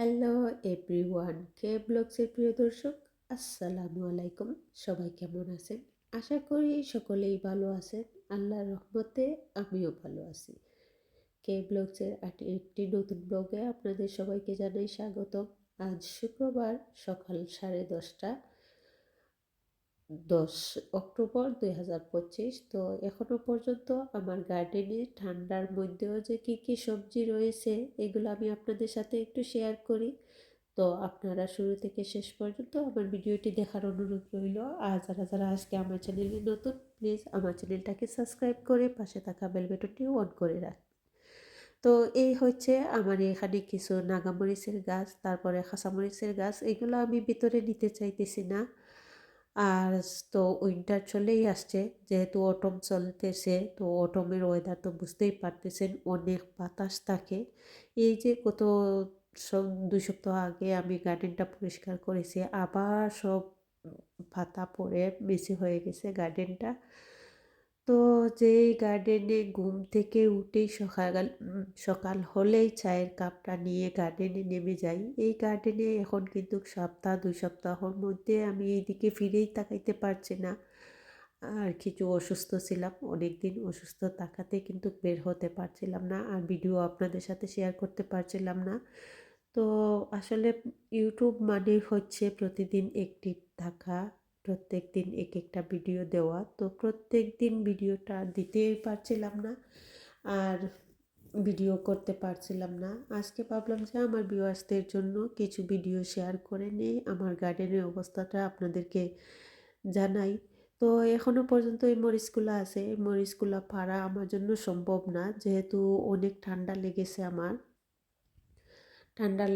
Hello everyone কে ব্লগসের প্রিয় দর্শক, আসসালামু আলাইকুম। সবাই কেমন আছেন? আশা করি সকলেই ভালো আছেন। আল্লাহর রহমতে আমিও ভালো আছি। কে ব্লগসের একটি নতুন ব্লগে আপনাদের সবাইকে জানাই স্বাগতম। আজ শুক্রবার সকাল সাড়ে দশটা। দশ অক্টোবর দুই হাজার পঁচিশ। তো এখনও পর্যন্ত আমার গার্ডেনে ঠান্ডার মধ্যেও যে কী কী সবজি রয়েছে, এগুলো আমি আপনাদের সাথে একটু শেয়ার করি। তো আপনারা শুরু থেকে শেষ পর্যন্ত আমার ভিডিওটি দেখার অনুরোধ রইল। আর যারা যারা আজকে আমার চ্যানেলে নতুন প্লিজ আমার চ্যানেলটাকে সাবস্ক্রাইব করে পাশে থাকা বেল বাটনটিও অন করে রাখ। তো এই হচ্ছে আমার এখানে কিছু নাগামরিচের গাছ, তারপরে খাসামরিচের গাছ, এগুলো আমি ভিতরে নিতে চাইতেছি না। আর তো উইন্টার চলেই আসছে। যেহেতু অটম চলতেছে, তো অটমের ওয়েদার তো বুঝতেই পারতেছেন, অনেক বাতাস থাকে। এই যে কত সব দুই সপ্তাহ আগে আমি গার্ডেনটা পরিষ্কার করেছি, আবার সব পাতা পড়ে, বেশি হয়ে গেছে গার্ডেনটা তো যেই গার্ডেনে ঘুম থেকে উঠেই সকাল সকাল হলেই চায়ের কাপটা নিয়ে গার্ডেনে নেমে যাই। এই গার্ডেনে এখন কিন্তু সপ্তাহ, দুই সপ্তাহর মধ্যে আমি এইদিকে ফিরেই তাকাইতে পারছি না। আর কিছু অসুস্থ ছিলাম অনেক দিন অসুস্থ থাকাতে কিন্তু বের হতে পারছিলাম না আর ভিডিও আপনাদের সাথে শেয়ার করতে পারছিলাম না। তো আসলে ইউটিউব মানে হচ্ছে প্রতিদিন একটি থাকা। প্রত্যেক দিন এক একটা ভিডিও দেওয়া। তো প্রত্যেক দিন ভিডিওটা দিতেই পারছিলাম না আর ভিডিও করতে পারছিলাম না। আজকে ভাবলাম যে আমার ভিউয়ার্সদের জন্য কিছু ভিডিও শেয়ার করে নিই। আমার গার্ডেনের অবস্থাটা আপনাদেরকে জানাই। তো এখনও পর্যন্ত এই মরিচগুলো আছে। এই মরিচগুলো পাড়া আমার জন্য সম্ভব না। যেহেতু অনেক ঠান্ডা লেগেছে আমার। ঠান্ডা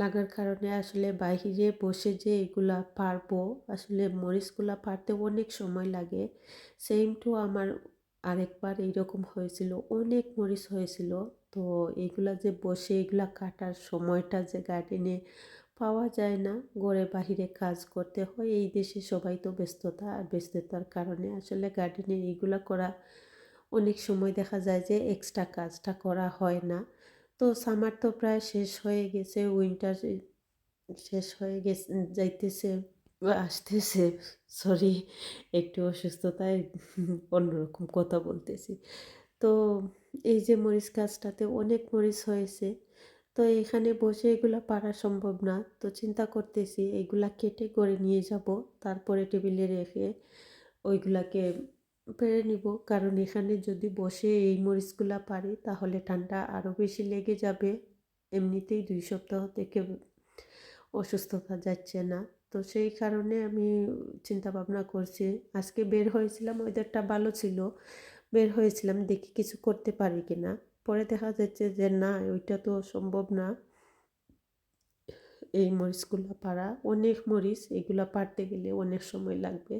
লাগার কারণে আসলে বাহিরে বসে যে এগুলা পারব, আসলে মরিচগুলা পারতে অনেক সময় লাগে। সেম টু আমার আরেকবার এইরকম হয়েছিল, অনেক মরিচ হয়েছিল। তো এগুলা যে বসে এগুলা কাটার সময়টা যে গার্ডেনে পাওয়া যায় না, ঘরে বাহিরে কাজ করতে হয়, এই দেশে সবাই তো ব্যস্ততা আর ব্যস্ততার কারণে আসলে গার্ডেনে এইগুলা করা অনেক সময় দেখা যায় যে এক্সট্রা কাজটা করা হয় না। তো সামার তো প্রায় শেষ হয়ে গেছে উইন্টার শেষ হয়ে গেছে যাইতেছে আসতেছে সরি একটু অসুস্থতায় অন্যরকম কথা বলতেছি। তো এই যে মরিচ গাছটাতে অনেক মরিচ হয়েছে, তো এখানে বসে এগুলো পারা সম্ভব না। তো চিন্তা করতেছি, এগুলা কেটে করে নিয়ে যাব, তারপরে টেবিলে রেখে ওইগুলাকে পেরে নিব। কারণ এখানে যদি বসে এই মরিচগুলা পারি, তাহলে ঠান্ডা আরও বেশি লেগে যাবে। এমনিতেই দুই সপ্তাহ থেকে অসুস্থতা যাচ্ছে না। তো সেই কারণে আমি চিন্তা ভাবনা করছি, আজকে বের হয়েছিলাম ওয়েদারটা ভালো ছিল। বের হয়েছিলাম, দেখি কিছু করতে পারি কি না পরে দেখা যাচ্ছে যে, না, ওইটা তো সম্ভব না। এই মরিচগুলো পাড়া। অনেক মরিচ, এগুলা পাড়তে গেলে অনেক সময় লাগবে।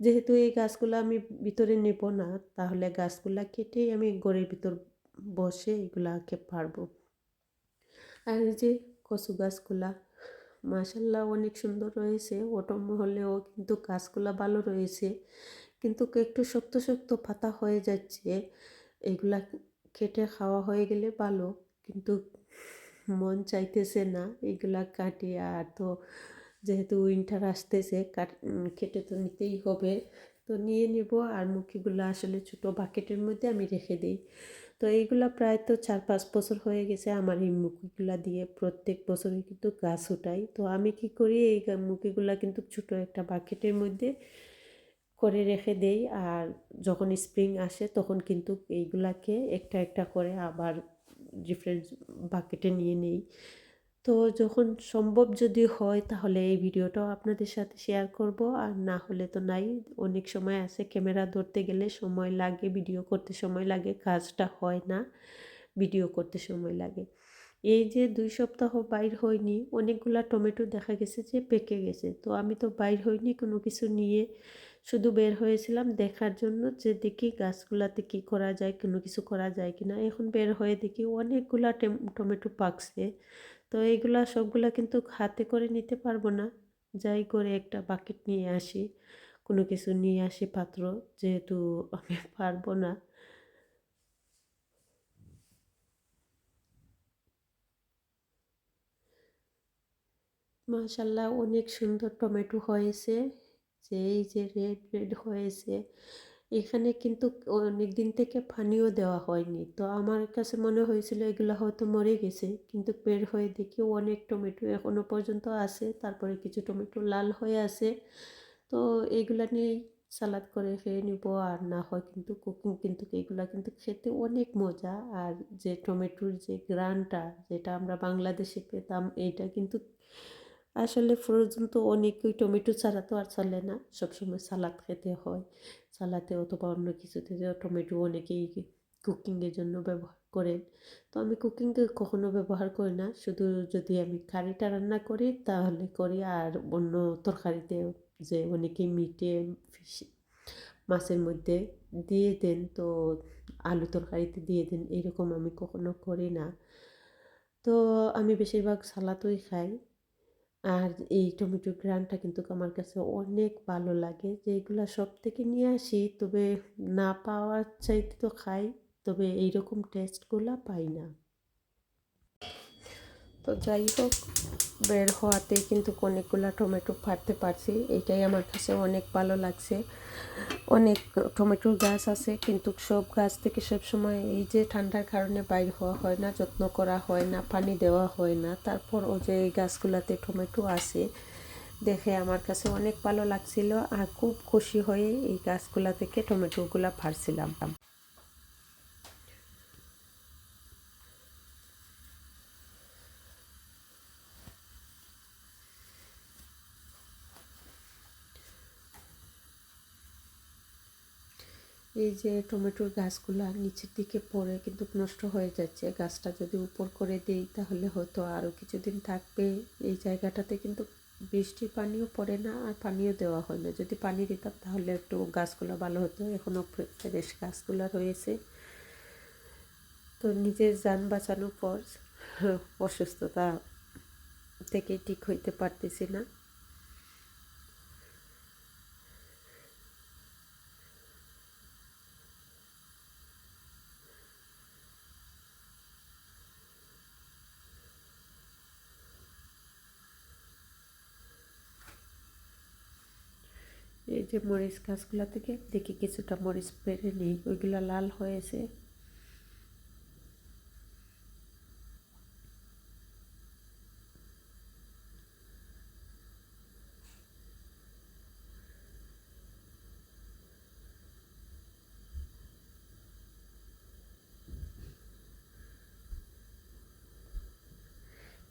যেহেতু এই গাছগুলো আমি ভিতরে নেব না, তাহলে গাছগুলা কেটেই আমি গড়ের ভিতর বসে এগুলাকে পারব। আর এই যে কচু গাছগুলা মাসাল্লাহ অনেক সুন্দর রয়েছে, ওটম হলেও কিন্তু গাছগুলা ভালো রয়েছে, কিন্তু একটু শক্ত শক্ত পাতা হয়ে যাচ্ছে, এগুলা কেটে খাওয়া হয়ে গেলে ভালো, কিন্তু মন চাইতেছে না এগুলা কাটিয়ে আর তো যেহেতু উইন্টার আসতেছে, কাট কেটে তো নিতেই হবে। তো নিয়ে নেব আর মুখিগুলো আসলে ছোটো বাকেটের মধ্যে আমি রেখে দিই। তো এইগুলা প্রায় তো চার পাঁচ বছর হয়ে গেছে আমার এই মুখিগুলা দিয়ে। প্রত্যেক বছরই কিন্তু গাছ উঠাই। তো আমি কি করি, এই মুখিগুলা কিন্তু ছোটো একটা বাকেটের মধ্যে করে রেখে দেই। আর যখন স্প্রিং আসে তখন কিন্তু এইগুলাকে একটা একটা করে আবার ডিফারেন্ট বাকেটে নিয়ে নেই। তো যখন সম্ভব যদি হয় তাহলে এই ভিডিওটাও আপনাদের সাথে শেয়ার করব। আর না হলে তো নাই, অনেক সময় আছে ক্যামেরা ধরতে গেলে সময় লাগে ভিডিও করতে সময় লাগে, কাজটা হয় না ভিডিও করতে সময় লাগে। এই যে দুই সপ্তাহ বাইর হয়নি, অনেকগুলা টমেটো দেখা গেছে যে পেকে গেছে। তো আমি তো বাইর হইনি, কোনো কিছু নিয়ে শুধু বের হয়েছিলাম দেখার জন্য যে দেখি গাছগুলাতে কি করা যায়, কোনো কিছু করা যায় কি না এখন বের হয়ে দেখি অনেকগুলা টমেটো পাকছে। তো এইগুলা সবগুলা কিন্তু হাতে করে নিতে পারব না। যাই করে একটা বাকেট নিয়ে আসি, কোনো কিছু নিয়ে আসি পাত্র, যেহেতু আমি পারব না। মাশাল্লাহ অনেক সুন্দর টমেটো হয়েছে, যে এই যে রেড রেড হয়েছে। এখানে কিন্তু অনেক দিন থেকে পানিও দেওয়া হয়নি। তো আমার কাছে মনে হয়েছিল এগুলো হয়তো মরে গেছে। কিন্তু বের হয়ে দেখি অনেক টমেটো এখনও পর্যন্ত আছে। তারপরে কিছু টমেটো লাল হয়ে আছে। তো এগুলা নিয়েই সালাদ করে খেয়ে নিব আর না হয় কিন্তু কুকিং কিন্তু এগুলা কিন্তু খেতে অনেক মজা। আর যে টমেটোর যে গ্রানটা যেটা আমরা বাংলাদেশে পেতাম, এইটা কিন্তু আসলে ফ্রোজেন তো অনেকই টমেটো ছাড়া তো আর চলে না। সবসময় সালাদ খেতে হয়। সালাতে অথবা অন্য কিছুতে টমেটো অনেকেই কুকিংয়ের জন্য ব্যবহার করেন। তো আমি কুকিংয়ে কখনো ব্যবহার করি না। শুধু যদি আমি কারিটা রান্না করি, তাহলে করি। আর অন্য তরকারিতে যে অনেকে মিটে ফিশ মাছের মধ্যে দিয়ে দেন, তো আলু তরকারিতে দিয়ে দেন, এরকম আমি কখনো করি না। তো আমি বেশিরভাগ সালাদই খাই। আর এই টমেটো গ্রানটা কিন্তু আমার কাছে অনেক ভালো লাগে। যে এগুলো সব থেকে নিয়ে আসি, তবে না পাওয়ার চাইতে তো খাই, তবে এইরকম টেস্টগুলো পাই না। তো যাই হোক, বের হওয়াতে কিন্তু অনেকগুলো টমেটো ফাটতে পারছি, এটাই আমার কাছে অনেক ভালো লাগছে। অনেক টমেটোর গাছ আছে, কিন্তু সব গাছ থেকে সব সময় এই যে ঠান্ডার কারণে বাইর হওয়া হয় না, যত্ন করা হয় না, পানি দেওয়া হয় না। তারপর ও যে এই গাছগুলাতে টমেটো আছে। দেখে আমার কাছে অনেক ভালো লাগছিল আর খুব খুশি হয়ে এই গাছগুলা থেকে টমেটোগুলা ফাড়ছিলাম এই যে টমেটোর গাছগুলো নিচের দিকে পড়ে কিন্তু নষ্ট হয়ে যাচ্ছে, গাছটা যদি উপর করে দিই তাহলে হয়তো আরও কিছুদিন থাকবে। এই জায়গাটাতে কিন্তু বৃষ্টির পানিও পড়ে না আর পানিও দেওয়া হয় না। যদি পানি দিতাম তাহলে একটু গাছগুলো ভালো হতো। এখনও ফ্রেশ গাছগুলো রয়েছে। তো নিজের যান বাঁচানোর পর অসুস্থতা থেকে ঠিক হইতে পারতেছি না। যে মরিচ গাছগুলো থেকে দেখি কিছুটা মরিচ পেরে নিই ওইগুলো লাল হয়েছে।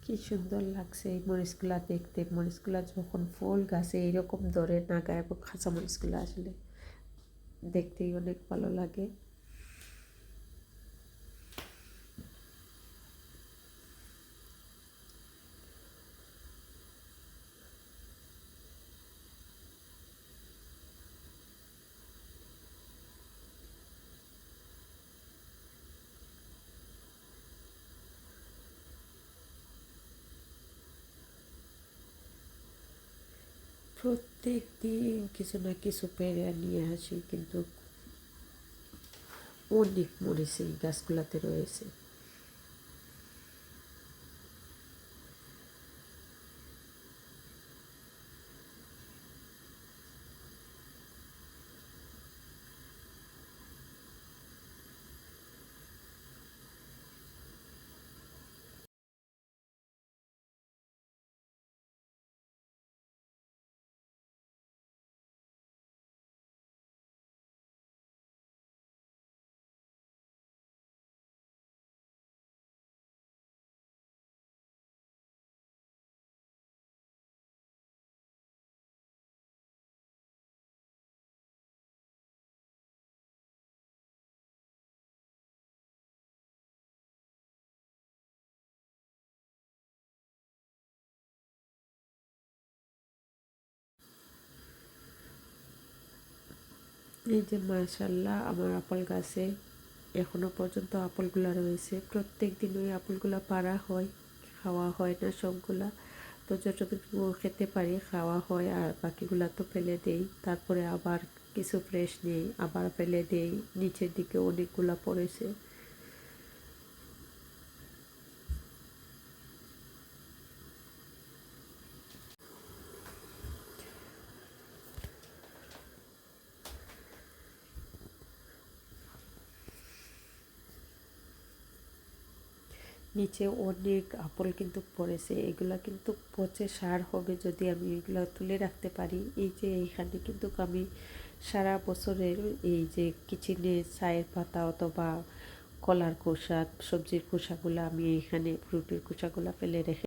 কি সুন্দর লাগছে এই মরিচগুলা দেখতে। মরিচগুলা যখন ফুল গাছে এইরকম ধরে না, গায়ে খাঁচা মরিচগুলো আসলে দেখতেই অনেক ভালো লাগে। প্রত্যেক দিন কিছু না কিছু পেরে নিয়ে আসি কিন্তু অনেক মরিচ এই গাছগুলাতে রয়েছে। এই যে মাশাল্লাহ আমার আপল গাছে এখনও পর্যন্ত আপলগুলা রয়েছে। প্রত্যেক দিন ওই আপলগুলা পাড়া হয়, খাওয়া হয় না সবগুলা। তো যতটুকু খেতে পারি খাওয়া হয় আর বাকিগুলা তো ফেলে দেই। তারপরে আবার কিছু ফ্রেশ নেই, আবার ফেলে দেই, নিচের দিকে অনেকগুলা পড়েছে। নিচে অনেক আপল কিন্তু পড়েছে, এগুলো কিন্তু পচে সার হবে যদি আমি এগুলো তুলে রাখতে পারি। এই যে এইখানে কিন্তু আমি সারা বছরের এই যে কিচেনে চায়ের পাতা অথবা কলার খোসা, সবজির খোসাগুলো আমি এখানে ফ্রুটের খোসাগুলো ফেলে রেখে